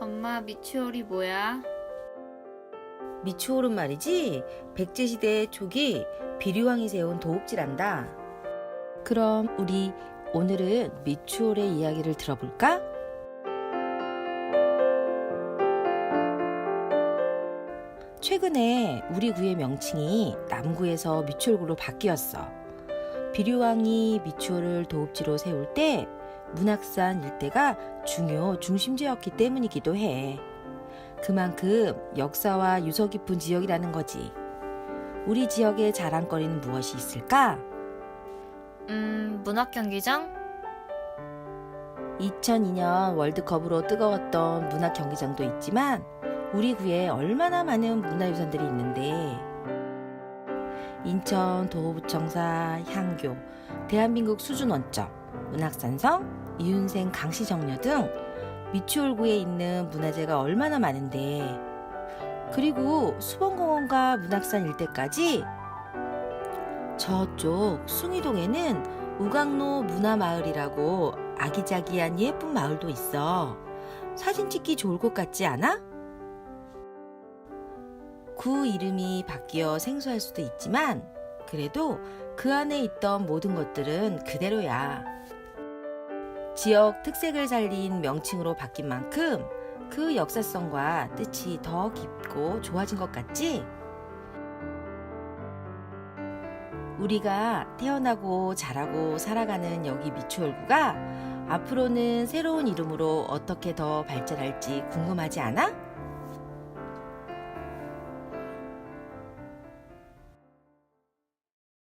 엄마 미추홀이 뭐야? 미추홀은 말이지 백제시대 초기 비류왕이 세운 도읍지란다. 그럼 우리 오늘은 미추홀의 이야기를 들어볼까? 최근에 우리 구의 명칭이 남구에서 미추홀구로 바뀌었어. 비류왕이 미추홀을 도읍지로 세울 때 문학산 일대가 중요 중심지였기 때문이기도 해. 그만큼 역사와 유서 깊은 지역이라는 거지. 우리 지역의 자랑거리는 무엇이 있을까? 음, 문학 경기장? 2002년 월드컵으로 뜨거웠던 문화 경기장도 있지만 우리 구에 얼마나 많은 문화유산들이 있는데 인천 도호부청사 향교 대한민국 수준원점 문학산성 이윤생 강시정려 등 미추홀구에 있는 문화재가 얼마나 많은데 그리고 수봉공원과 문학산 일대까지 저쪽 숭이동에는 우강로 문화마을이라고 아기자기한 예쁜 마을도 있어. 사진 찍기 좋을 것 같지 않아? 구 이름이 바뀌어 생소할 수도 있지만 그래도 그 안에 있던 모든 것들은 그대로야. 지역 특색을 살린 명칭으로 바뀐 만큼 그 역사성과 뜻이 더 깊고 좋아진 것 같지? 우리가 태어나고 자라고 살아가는 여기 미추홀구가 앞으로는 새로운 이름으로 어떻게 더 발전할지 궁금하지 않아?